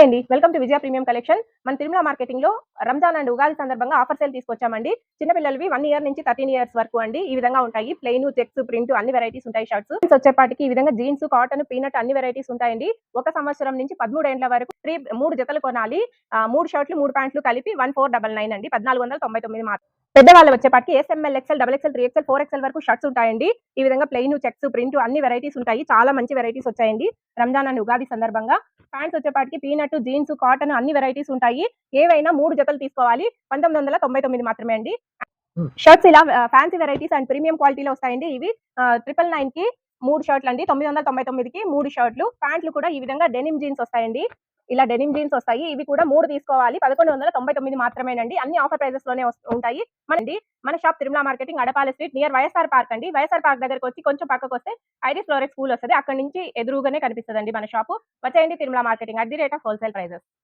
Hi అండి. Welcome to Vijaya premium collection. మన తిరుమల మార్కెటింగ్లో రంజాన్ అండ్ ఉగాది సందర్భంగా ఆఫర్ సేల్ తీసుకొచ్చామండి. చిన్నపిల్లలవి వన్ ఇయర్ నుంచి థర్టీన్ ఇయర్స్ వరకు అండి. ఈ విధంగా ఉంటాయి. ప్లెయిన్ చెక్స్ ప్రింట్ అన్ని వెరైటీస్ ఉంటాయి షర్ట్స్. వచ్చేపాటికి ఈ విధంగా జీన్స్ కాటన్ పీనట్ అన్ని వెరైటీస్ ఉంటాయండి. ఒక సంవత్సరం నుంచి పదమూడు ఏండ్ల వరకు త్రీ మూడు జతలు కొనాలి. ఆ, మూడు షర్ట్లు మూడు ప్యాంట్లు కలిపి వన్ ఫోర్ డబల్ నైన్ అండి. పద్నాలుగు వందల తొంభై తొమ్మిది మార్క్ పెద్దవాళ్ళు వచ్చేపాటికి S M L XL double XL three XL four XL వరకు షర్ట్స్ ఉంటాయండి. ఈ విధంగా ప్లెయిన్ చెక్స్ ప్రింట్ అన్ని వెరైటీస్ ఉంటాయి. చాలా మంచి వెరైటీస్ వచ్చాయండి రంజాన్ అండ్ ఉగాది సందర్భంగా. ప్యాంట్స్ వచ్చేపాటికి పీనట్ జీన్స్ కాటన్ అన్ని వెరైటీస్ ఉంటాయి. ఏవైనా మూడు జతలు తీసుకోవాలి. పంతొమ్మిది వందల తొంభై తొమ్మిది మాత్రమే అండి. షర్ట్స్ ఇలా ఫ్యాన్సీ వెరైటీస్ అండ్ ప్రీమియం క్వాలిటీలో వస్తాయండి. ఇవి ట్రిపుల్ నైన్కి మూడు షర్ట్లు అండి తొమ్మిది వందల తొంభై తొమ్మిదికి మూడు షర్ట్లు. ప్యాంట్లు కూడా ఈ విధంగా డెనిమ్ జీన్స్ వస్తాయండి. ఇలా డెనిమ్ జీన్స్ వస్తాయి. ఇవి కూడా మూడు తీసుకోవాలి. పదకొండు వందల తొంభై తొమ్మిది మాత్రమేనండి. అన్ని ఆఫర్ ప్రైజెస్లోనే ఉంటాయి. మనండి మన shop Tirumala marketing Adapala street near YSR park అండి. వైఎస్ఆర్ పార్క్ దగ్గరకు వచ్చి కొంచెం పక్కకు వస్తే ఐరిస్ ఫ్లోరెక్స్ స్కూల్ వస్తుంది. అక్కడ నుంచి ఎదురుగానే కనిపిస్తుంది మన షాపు వచ్చేయండి Tirumala marketing at the rate of wholesale prices